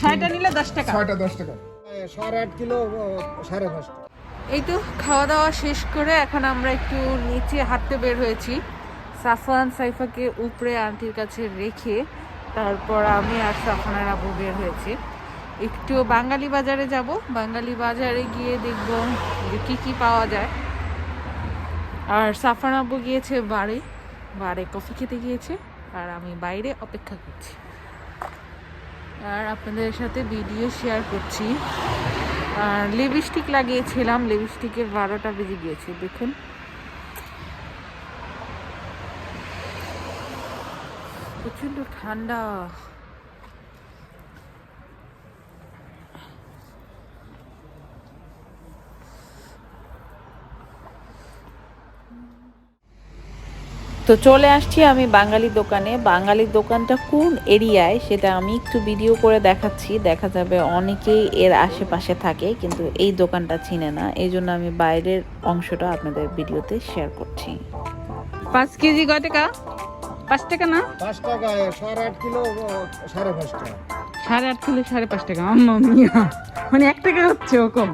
ছয়টা নিলে দশ টাকা। ছয়টা দশ টাকা। সাড়ে আট কিলো সাড়ে পাঁচটা এই তো খাওয়া দাওয়া শেষ করে এখন আমরা একটু নিচে হাঁটতে বের হয়েছি। সাফান সাইফাকে উপরে আন্টির কাছে রেখে তারপর আমি আর সাফানের আবু বের হয়েছি। একটু বাঙালি বাজারে যাব। বাঙালি বাজারে গিয়ে দেখব যে কী কী পাওয়া যায়। আর সাফান আবু গিয়েছে বাড়ি বারে কফি খেতে গিয়েছে। আর আমি বাইরে অপেক্ষা করছি। আর আপনাদের সাথে ভিডিও শেয়ার করছি। আর লিপস্টিক লাগিয়েছিলাম লিপস্টিকের বারোটা বেজে গিয়েছে, দেখুন। প্রচণ্ড ঠান্ডা। তো চলে আসছি আমি বাঙালি দোকানে। বাঙালির দোকানটা কোন এরিয়ায় সেটা আমি একটু ভিডিও করে দেখাচ্ছি। দেখা যাবে অনেকেই এর আশেপাশে থাকে কিন্তু এই দোকানটা চিনে না। এই জন্য আমি বাইরের অংশটা আপনাদের ভিডিওতে শেয়ার করছি। পাঁচ কেজি কয় টাকা? পাঁচ টাকা না? পাঁচ টাকা সাড়ে আট কিলো সাড়ে পাঁচটা সাড়ে আট কিলো সাড়ে পাঁচ টাকা। মানে এক টাকা হচ্ছে ও কম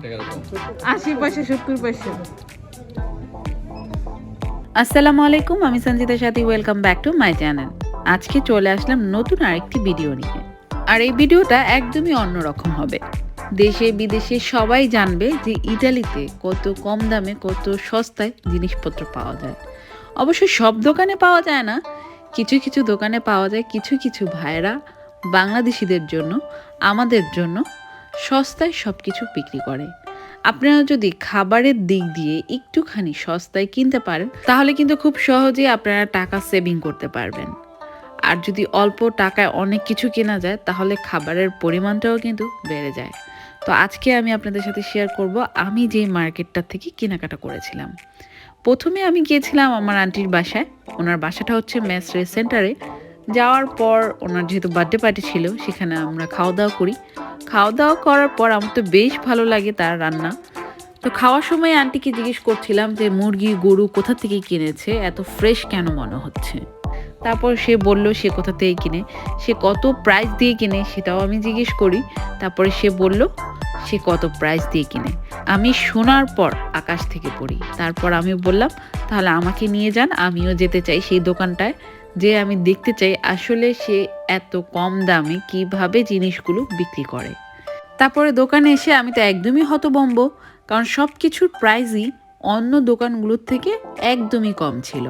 আশি পয়সা সত্তর পয়সা। আসসালামু আলাইকুম, আমি Sanjita Sathi welcome back to my channel আজকে চলে আসলাম নতুন আরেকটি ভিডিও নিয়ে। আর এই ভিডিওটা একদমই অন্যরকম হবে। দেশে বিদেশে সবাই জানবে যে ইটালিতে কত কম দামে, কত সস্তায় জিনিসপত্র পাওয়া যায়। অবশ্য সব দোকানে পাওয়া যায় না। কিছু কিছু দোকানে পাওয়া যায় কিছু কিছু ভাইরা বাংলাদেশিদের জন্য, আমাদের জন্য সস্তায় সব কিছু বিক্রি করে। আপনারা যদি খাবারের দিক দিয়ে একটুখানি সস্তায় কিনতে পারেন, তাহলে কিন্তু খুব সহজেই আপনারা টাকা সেভিং করতে পারবেন। আর যদি অল্প টাকায় অনেক কিছু কেনা যায়, তাহলে খাবারের পরিমাণটাও কিন্তু বেড়ে যায়। তো আজকে আমি আপনাদের সাথে শেয়ার করব, আমি যেই মার্কেটটা থেকে কেনাকাটা করেছিলাম। প্রথমে আমি গিয়েছিলাম আমার আন্টির বাসায়। ওনার বাসাটা হচ্ছে ম্যাসরে সেন্টারে। যাওয়ার পর ওনার যেহেতু বার্থডে পার্টি ছিল, সেখানে আমরা খাওয়া দাওয়া করি। খাওয়া দাওয়া করার পর আমার তো বেশ ভালো লাগে তার রান্না। তো খাওয়ার সময় আন্টিকে জিজ্ঞেস করছিলাম যে, মুরগি, গরু কোথা থেকে কিনেছে? এত ফ্রেশ কেন মনে হচ্ছে? তারপর সে বলল, সে কোথা থেকে কিনে? সে কত প্রাইস দিয়ে কিনে সেটাও আমি জিজ্ঞেস করি। তারপরে সে বলল, সে কত প্রাইস দিয়ে কিনে? আমি শোনার পর আকাশ থেকে পড়ি। তারপর আমি বললাম, তাহলে আমাকে নিয়ে যান, আমিও যেতে চাই সেই দোকানটায়। যে আমি দেখতে চাই আসলে সে এত কম দামে কীভাবে জিনিসগুলো বিক্রি করে? তারপরে দোকানে এসে আমি তো একদমই হতবম্ব কারণ সব কিছুর প্রাইজই অন্য দোকানগুলোর থেকে একদমই কম ছিল।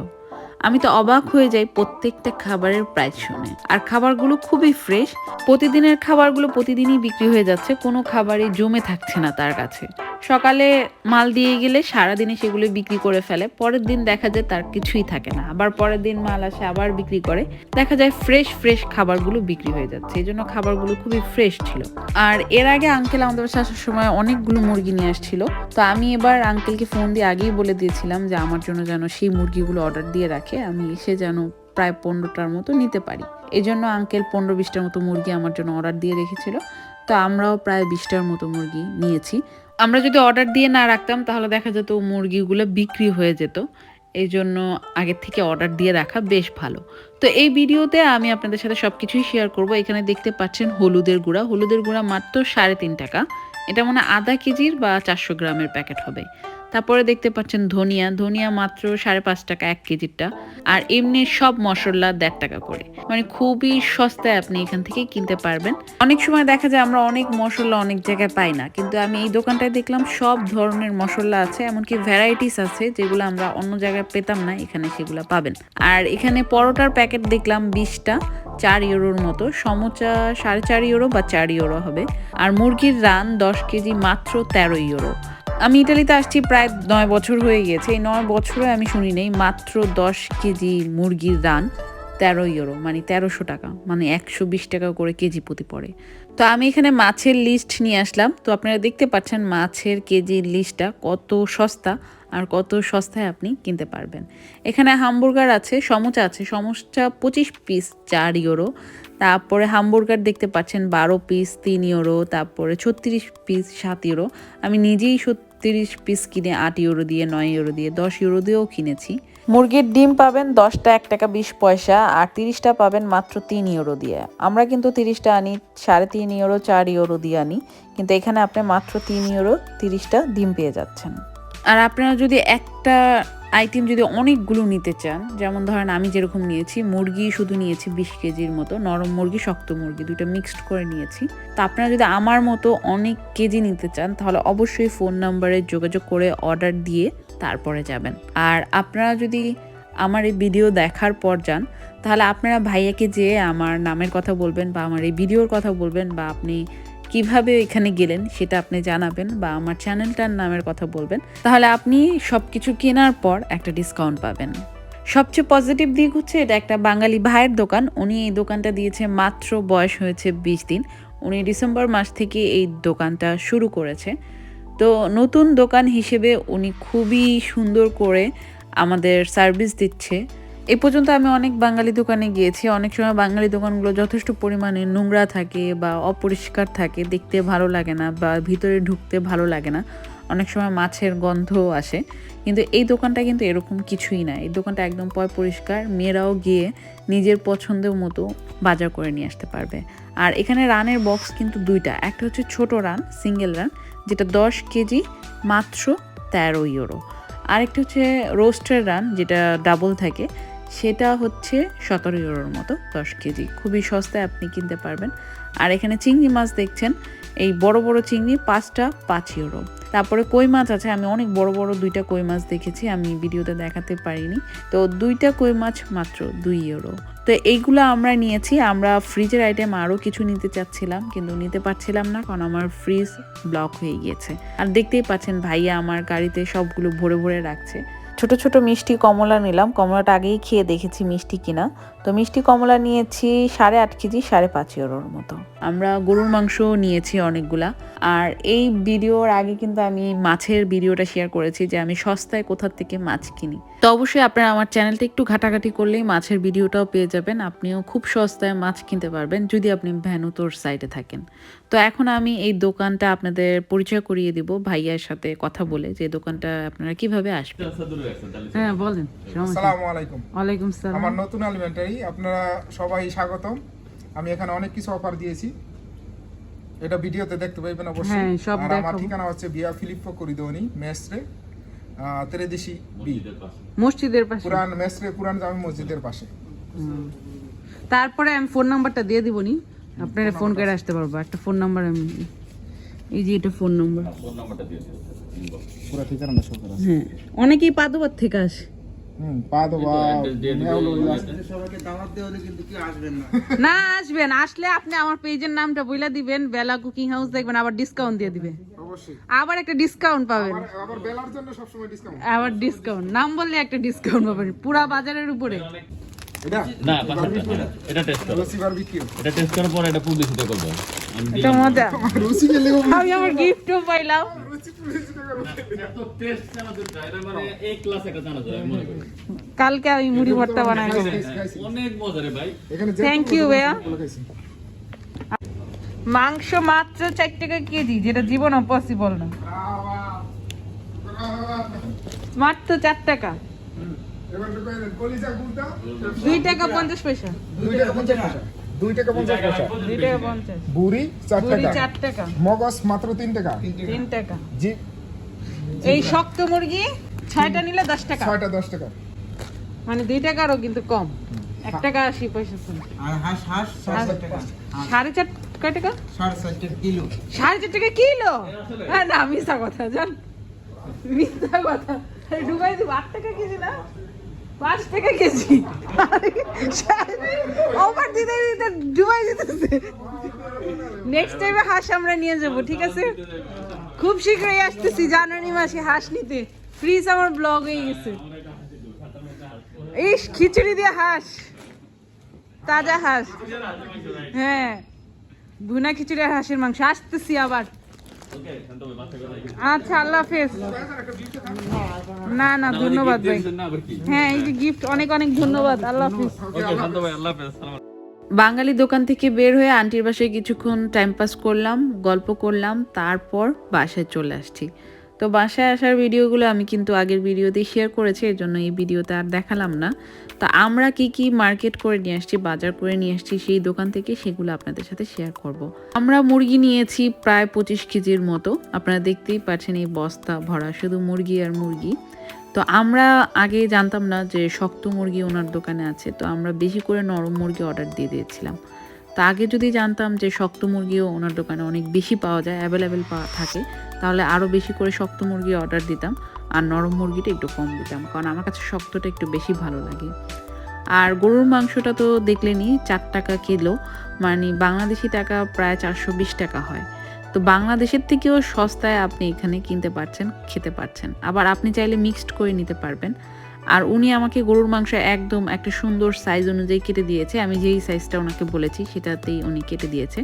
আমি তো অবাক হয়ে যাই প্রত্যেকটা খাবারের প্রাইস শুনে। আর খাবারগুলো খুবই ফ্রেশ, প্রতিদিনের খাবারগুলো প্রতিদিনই বিক্রি হয়ে যাচ্ছে, কোনো খাবারই জমে থাকছে না তার কাছে। সকালে মাল দিয়ে গেলে সারাদিনে সেগুলো বিক্রি করে ফেলে। পরের দিন দেখা যায় তার কিছুই থাকে না। আবার পরের দিন মাল আসে, আবার বিক্রি করে। দেখা যায় ফ্রেশ ফ্রেশ খাবারগুলো বিক্রি হয়ে যাচ্ছে। এই জন্য খাবারগুলো খুবই ফ্রেশ ছিল। আর এর আগে আঙ্কেল আমাদের বাসায় আসার সময় অনেকগুলো মুরগি নিয়ে আসছিল। তো আমি এবার আঙ্কেলকে ফোন দিয়ে আগেই বলে দিয়েছিলাম যে, আমার জন্য যেন সেই মুরগিগুলো অর্ডার দিয়ে রাখে। আমি এসে যেন প্রায় পনেরোটার মতো নিতে পারি। এই জন্য আঙ্কেল পনেরো বিশটার মতো মুরগি আমার জন্য অর্ডার দিয়ে রেখেছিল। তো আমরাও প্রায় বিশটার মতো মুরগি নিয়েছি। আমরা যদি অর্ডার দিয়ে না রাখতাম, তাহলে দেখা যেত মুরগিগুলো বিক্রি হয়ে যেত। এই জন্য আগের থেকে অর্ডার দিয়ে রাখা বেশ ভালো। তো এই ভিডিওতে আমি আপনাদের সাথে সব কিছুই শেয়ার করব। এখানে দেখতে পাচ্ছেন হলুদের গুঁড়া। হলুদের গুঁড়া মাত্র সাড়ে তিন টাকা। এটা মানে আধা কেজির বা চারশো গ্রামের প্যাকেট হবে। তারপরে দেখতে পাচ্ছেন ধনিয়া। ধনিয়া মাত্র সাড়ে পাঁচ টাকা, এক কেজিটা আর এমনি সব মশলা দেড় টাকা করে। মানে খুবই সস্তায় আপনি এখান থেকে কিনতে পারবেন। অনেক সময় দেখা যায় আমরা অনেক মশলা অনেক জায়গায় পাই না। কিন্তু আমি এই দোকানটায় দেখলাম সব ধরনের মশলা আছে, এমনকি ভ্যারাইটিস আছে, যেগুলো আমরা অন্য জায়গায় পেতাম না, এখানে সেগুলো পাবেন। আর এখানে পরোটার প্যাকেট দেখলাম বিশটা, চার ইউরোর মতো। সমোচা সাড়ে চার ইউরো বা চার ইউরো হবে। আর মুরগির রান দশ কেজি মাত্র তেরো ইউরো। আমি ইটালিতে আসছি প্রায় নয় বছর হয়ে গিয়েছে। এই নয় বছরে আমি শুনি নেই, মাত্র দশ কেজি মুরগির রান তেরো ইউরো মানে তেরোশো টাকা মানে একশো বিশ টাকা করে কেজি প্রতি পড়ে। তো আমি এখানে মাছের লিস্ট নিয়ে আসলাম। তো আপনারা দেখতে পাচ্ছেন মাছের কেজির লিস্টটা কত সস্তা আর কত সস্তায় আপনি কিনতে পারবেন। এখানে হামবুর্গার আছে, সমোচা আছে, সমোচা পঁচিশ পিস চার ইউরো, তারপরে হামবুর্গার দেখতে পাচ্ছেন বারো পিস তিন ইউরো, তারপরে ছত্রিশ পিস সাত ইউরো। আমি নিজেই ছত্রিশ পিস কিনে আট ইউরো দিয়ে নয় ইউরো দিয়ে দশ ইউরো দিয়েও কিনেছি। মুরগির ডিম পাবেন দশটা এক টাকা বিশ পয়সা আর তিরিশটা পাবেন মাত্র তিন ইউরো দিয়ে। আমরা কিন্তু তিরিশটা আনি সাড়ে তিন ইউরো চার ইউরো দিয়ে আনি কিন্তু এখানে আপনি মাত্র তিন ইউরো তিরিশটা ডিম পেয়ে যাচ্ছেন। আর আপনারা যদি একটা আইটেম যদি অনেকগুলো নিতে চান, যেমন ধরেন আমি যেরকম নিয়েছি, মুরগি শুধু নিয়েছি বিশ কেজির মতো, নরম মুরগি, শক্ত মুরগি দুটো মিক্সড করে নিয়েছি। তো আপনারা যদি আমার মতো অনেক কেজি নিতে চান, তাহলে অবশ্যই ফোন নাম্বারে যোগাযোগ করে অর্ডার দিয়ে তারপরে যাবেন। আর আপনারা যদি আমার এই ভিডিও দেখার পর যান, তাহলে আপনারা ভাইয়াকে যেয়ে আমার নামের কথা বলবেন বা আমার এই ভিডিওর কথা বলবেন বা আপনি কীভাবে এখানে গেলেন সেটা আপনি জানাবেন বা আমার চ্যানেলটার নামের কথা বলবেন। তাহলে আপনি সব কিছু কেনার পর একটা ডিসকাউন্ট পাবেন। সবচেয়ে পজিটিভ দিক হচ্ছে এটা একটা বাঙালি ভাইয়ের দোকান। উনি এই দোকানটা দিয়েছে মাত্র বয়স হয়েছে বিশ দিন। উনি ডিসেম্বর মাস থেকে এই দোকানটা শুরু করেছে। তো নতুন দোকান হিসেবে উনি খুবই সুন্দর করে আমাদের সার্ভিস দিচ্ছে। এ পর্যন্ত আমি অনেক বাঙালি দোকানে গিয়েছি, অনেক সময় বাঙালি দোকানগুলো যথেষ্ট পরিমাণে নোংরা থাকে বা অপরিষ্কার থাকে, দেখতে ভালো লাগে না বা ভিতরে ঢুকতে ভালো লাগে না। অনেক সময় মাছের গন্ধও আসে, কিন্তু এই দোকানটা কিন্তু এরকম কিছুই না। এই দোকানটা একদম পয় পরিষ্কার, মেয়েরাও গিয়ে নিজের পছন্দের মতো বাজার করে নিয়ে আসতে পারবে। আর এখানে রানের বক্স কিন্তু দুইটা, একটা হচ্ছে ছোট রান, সিঙ্গেল রান, যেটা দশ কেজি মাত্র তেরো ইউরো। আরেকটা হচ্ছে রোস্টার রান, যেটা ডাবল থাকে সেটা হচ্ছে সতেরো ইউরোর মতো দশ কেজি। খুবই সস্তায় আপনি কিনতে পারবেন। আর এখানে চিংড়ি মাছ দেখছেন, এই বড় বড় চিংড়ি পাঁচটা পাঁচ ইউরো। তারপরে কই মাছ আছে, আমি অনেক বড় বড় দুইটা কই মাছ দেখেছি, আমি ভিডিওতে দেখাতে পারিনি। তো দুইটা কই মাছ মাত্র দুই ইউরো। তো এইগুলো আমরা নিয়েছি, আমরা ফ্রিজের আইটেম আরও কিছু নিতে চাচ্ছিলাম, কিন্তু নিতে পারছিলাম না, কারণ আমার ফ্রিজ ব্লক হয়ে গিয়েছে। আর দেখতেই পাচ্ছেন ভাইয়া আমার গাড়িতে সবগুলো ভরে ভরে রাখছে। ছোট ছোট মিষ্টি কমলা নিলাম। কমলাটা আগেই খেয়ে দেখেছি মিষ্টি কিনা। তো মিষ্টি কমলা নিয়েছি সাড়ে আট কেজি, সাড়ে পাঁচ ইউরোর মতো। আমরা গরুর মাংস নিয়েছি অনেকগুলা। আর এই ভিডিওর আগে কিন্তু আমি মাছের ভিডিওটা শেয়ার করেছি যে আমি সস্তায় কোথা থেকে মাছ কিনি। তো অবশ্যই আপনারা আমার চ্যানেলটা একটু ঘাটাঘাটি করলেই মাছের ভিডিওটাও পেয়ে যাবেন। আপনিও খুব সস্তায় মাছ কিনতে পারবেন যদি আপনি ভ্যানুতোর সাইডে থাকেন। তো এখন আমি এই দোকানটা আপনাদের পরিচয় করিয়ে দিব ভাইয়ার সাথে কথা বলে যে দোকানটা আপনারা কীভাবে আসবেন। হ্যাঁ বলেন আসসালামু ওয়ালাইকুম সালাম আমার নতুন আপনারা সবাই স্বাগতম। আমি এখানে অনেক কিছু অফার দিয়েছি। এটা ভিডিওতে দেখতে পাইবেন অবশ্যই। হ্যাঁ, সব আর আমার। ঠিকানা হচ্ছে বিয়া ফিলিপ্পো করিদোনি মেসরে তেরেদেশি বি। মসজিদের পাশে। পুরান মেসরে পুরান জামি মসজিদের পাশে। তারপরে আমি ফোন নাম্বারটা দিয়ে দিব নি আপনারা ফোন করে আসতে পারব। একটা ফোন নাম্বার আমি এই যে এটা ফোন নাম্বার পুরা ঠিকানাটা সব করা আছে। হ্যাঁ অনেকেই পাদুবার থেকে আসে। না। আসবেন। আসলে আপনি আমার পেজের নামটা বইলা দিবেন বেলা কুকিং হাউস দেখবেন আবার ডিসকাউন্ট দিয়ে দিবে। আবার একটা ডিসকাউন্ট পাবেন। আবার- আবার বেলার জন্য সবসময় ডিসকাউন্ট নাম বললে একটা ডিসকাউন্ট পাবেন পুরা বাজারের উপরে। এটা? না এটা টেস্ট করো। এটা টেস্ট করার পর এটা পুলিশিতে করব। আমি এটা মজা। আমি আমার গিফটও পাইলাম। কালকে আমি মুড়ি ভর্তা বানাই অনেক মজা রে ভাই। এখানে Thank ভাইয়া। মাংস মাত্র চার টাকা কেজি যেটা জীবন পসিবল না। মাত্র চার টাকা। দুই টাকা পঞ্চাশ পয়সা। দুই টাকা পঞ্চাশ পয়সা। দুই টাকা পঞ্চাশ পয়সা। দুই টাকা পঞ্চাশ। বুড়ি চার বুড়ি টাকা। চার টাকা। মগজ মাত্র তিন টাকা। তিন টাকা। জি। এই শক্ত মুরগি ছয়টা নিলে দশ টাকা। ছয়টা দশ টাকা। মানে দুই টাকারও কিন্তু কম। এক টাকা আশি পয়সা ছিল। আর হাঁস হাঁস সাড়ে চার টাকা। সাড়ে চার কয় টাকা? সাড়ে চার টাকা কিলো। সাড়ে চার টাকা কিলো? হ্যাঁ না মিথ্যা কথা জান। মিথ্যা কথা। ডুবাই দিব আট টাকা কেজি না? পাঁচ টাকা কেজি। ওভার দিতে দিতে ডুবাই দিতেছে নেক্সট টাইমে হাঁস আমরা নিয়ে যাব, ঠিক আছে? খুব শীঘ্রই আসতেছি, জানুয়ারি মাসে হাঁস নিতে। ফ্রিজ আমার ব্লগ হয়ে গেছে। ইস, খিচুড়ি দিয়ে হাঁস। তাজা হাঁস। হ্যাঁ। ভুনা খিচুড়ি হাঁসের মাংস। আসতেছি আবার। আচ্ছা আল্লাহ হাফেজ। না না ধন্যবাদ ভাই। হ্যাঁ এই যে গিফট অনেক অনেক ধন্যবাদ আল্লাহ হাফিজ। ওকে আল্লাহ হাফেজ বাঙালি দোকান থেকে বের হয়ে আন্টির বাসায় কিছুক্ষণ টাইম পাস করলাম গল্প করলাম তারপর বাসায় চলে আসছি। তো বাসায় আসার ভিডিওগুলো আমি কিন্তু আগের ভিডিওতে শেয়ার করেছি, এর জন্য এই ভিডিওতে আর দেখালাম না। তো আমরা কি কি মার্কেট করে নিয়ে আসছি, বাজার করে নিয়ে আসছি, সেই দোকান থেকে সেগুলো আপনাদের সাথে শেয়ার করব। আমরা মুরগি নিয়েছি প্রায় পঁচিশ কেজির মতো। আপনারা দেখতেই পাচ্ছেন এই বস্তা ভরা, শুধু মুরগি আর মুরগি। তো আমরা আগে জানতাম না যে শক্ত মুরগি ওনার দোকানে আছে, তো আমরা বেশি করে নরম মুরগি অর্ডার দিয়ে দিয়েছিলাম। তা আগে যদি জানতাম যে শক্ত মুরগিও ওনার দোকানে অনেক বেশি পাওয়া যায় অ্যাভেলেবেল পাওয়া থাকে, তাহলে আরও বেশি করে শক্ত মুরগি অর্ডার দিতাম আর নরম মুরগিটা একটু কম দিতাম, কারণ আমার কাছে শক্তটা একটু বেশি ভালো লাগে। আর গরুর মাংসটা তো দেখলেনি চার টাকা কিলো মানে বাংলাদেশি টাকা প্রায় চারশো বিশ টাকা হয়। তো বাংলাদেশের থেকেও সস্তায় আপনি এখানে কিনতে পারছেন, খেতে পারছেন। আবার আপনি চাইলে মিক্সড করে নিতে পারবেন। আর উনি আমাকে গরুর মাংস একদম একটা সুন্দর সাইজ অনুযায়ী কেটে দিয়েছে। আমি যেই সাইজটা ওনাকে বলেছি, সেটাতেই উনি কেটে দিয়েছে।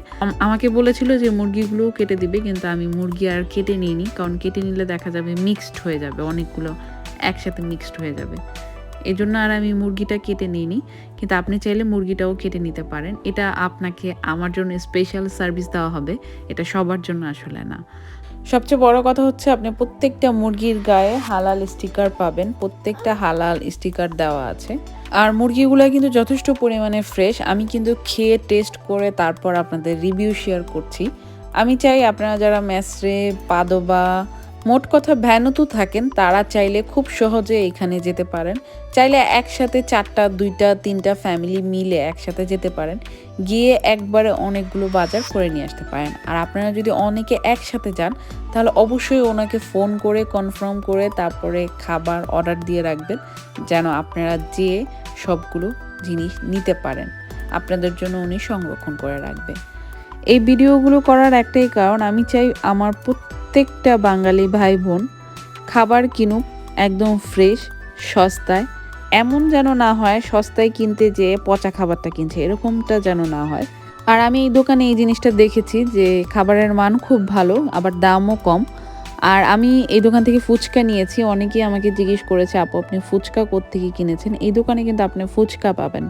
আমাকে বলেছিল যে মুরগিগুলোও কেটে দিবে, কিন্তু আমি মুরগি আর কেটে নিইনি, কারণ কেটে নিলে দেখা যাবে মিক্সড হয়ে যাবে, অনেকগুলো একসাথে মিক্সড হয়ে যাবে। এই জন্য আর আমি মুরগিটা কেটে নিইনি, কিন্তু আপনি চাইলে মুরগিটাও কেটে নিতে পারেন। এটা আপনাকে আমার জন্য স্পেশাল সার্ভিস দেওয়া হবে, এটা সবার জন্য আসলে না। সবচেয়ে বড় কথা হচ্ছে আপনি প্রত্যেকটা মুরগির গায়ে হালাল স্টিকার পাবেন, প্রত্যেকটা হালাল স্টিকার দেওয়া আছে। আর মুরগিগুলো কিন্তু যথেষ্ট পরিমাণে ফ্রেশ আমি কিন্তু খেয়ে টেস্ট করে তারপর আপনাদের রিভিউ শেয়ার করছি। আমি চাই আপনারা যারা ম্যাসরে, পাদোবা মোট কথা ভ্যানুতু থাকেন, তারা চাইলে খুব সহজে এখানে যেতে পারেন। চাইলে একসাথে চারটা, দুইটা, তিনটা ফ্যামিলি মিলে একসাথে যেতে পারেন। গিয়ে একবারে অনেকগুলো বাজার করে নিয়ে আসতে পারেন। আর আপনারা যদি অনেকে একসাথে যান, তাহলে অবশ্যই ওনাকে ফোন করে কনফার্ম করে তারপরে খাবার অর্ডার দিয়ে রাখবেন, যেন আপনারা যেয়ে সবগুলো জিনিস নিতে পারেন। আপনাদের জন্য উনি সংরক্ষণ করে রাখবে। এই ভিডিওগুলো করার একটাই কারণ, আমি চাই আমার প্রত্যেকটা বাঙালি ভাই বোন খাবার কিনুক একদম ফ্রেশ, সস্তায়। এমন যেন না হয়, সস্তায় কিনতে যেয়ে পচা খাবারটা কিনছে। এরকমটা যেন না হয়। আর আমি এই দোকানে এই জিনিসটা দেখেছি যে খাবারের মান খুব ভালো, আবার দামও কম। আর আমি এই দোকান থেকে ফুচকা নিয়েছি। অনেকেই আমাকে জিজ্ঞেস করেছে, আপু, আপনি ফুচকা কোত্থেকে কিনেছেন? এই দোকানে কিন্তু আপনি ফুচকা পাবেন।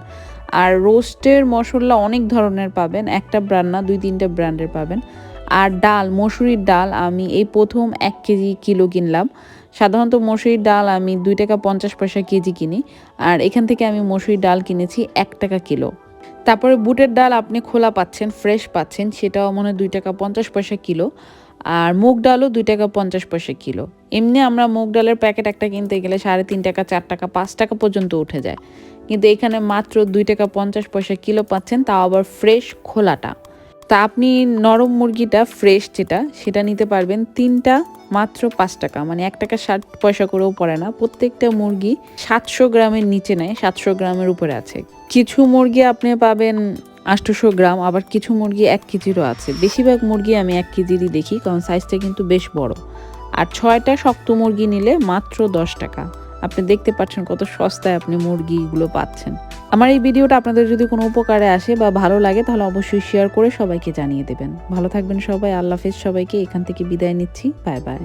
আর রোস্টের মশলা অনেক ধরনের পাবেন। একটা ব্র্যান্ড না দুই তিনটা ব্র্যান্ডের পাবেন। আর ডাল, মসুরির ডাল আমি এই প্রথম এক কেজি কিলো কিনলাম। সাধারণত মসুরির ডাল আমি দুই টাকা পঞ্চাশ পয়সা কেজি কিনি আর এখান থেকে আমি মসুরির ডাল কিনেছি এক টাকা কিলো। তারপরে বুটের ডাল আপনি খোলা পাচ্ছেন ফ্রেশ পাচ্ছেন, সেটাও মনে হয় দুই টাকা পঞ্চাশ পয়সা কিলো। আর মুগ ডালও দুই টাকা পঞ্চাশ পয়সা কিলো। এমনি আমরা মুগ ডালের প্যাকেট একটা কিনতে গেলে সাড়ে তিন টাকা, চার টাকা, পাঁচ টাকা পর্যন্ত উঠে যায়। কিন্তু এখানে মাত্র দুই টাকা পঞ্চাশ পয়সা কিলো পাচ্ছেন, তাও আবার ফ্রেশ খোলাটা। তা আপনি নরম মুরগিটা ফ্রেশ যেটা, সেটা নিতে পারবেন তিনটা মাত্র পাঁচ টাকা। মানে এক টাকা ষাট পয়সা করেও পড়ে না। প্রত্যেকটা মুরগি সাতশো গ্রামের নিচে নেয়, সাতশো গ্রামের উপরে আছে। কিছু মুরগি আপনি পাবেন আটশোশো গ্রাম, আবার কিছু মুরগি এক কেজিরও আছে। বেশিরভাগ মুরগি আমি এক কেজিরই দেখি, কারণ সাইজটা কিন্তু বেশ বড়। আর ছয়টা শক্ত মুরগি নিলে মাত্র দশ টাকা। আপনি দেখতে পাচ্ছেন কত সস্তায় আপনি মুরগিগুলো পাচ্ছেন। আমার এই ভিডিওটা আপনাদের যদি কোনো উপকারে আসে বা ভালো লাগে, তাহলে অবশ্যই শেয়ার করে সবাইকে জানিয়ে দেবেন। ভালো থাকবেন সবাই, আল্লাহ হাফেজ সবাইকে, এখান থেকে বিদায় নিচ্ছি বাই বাই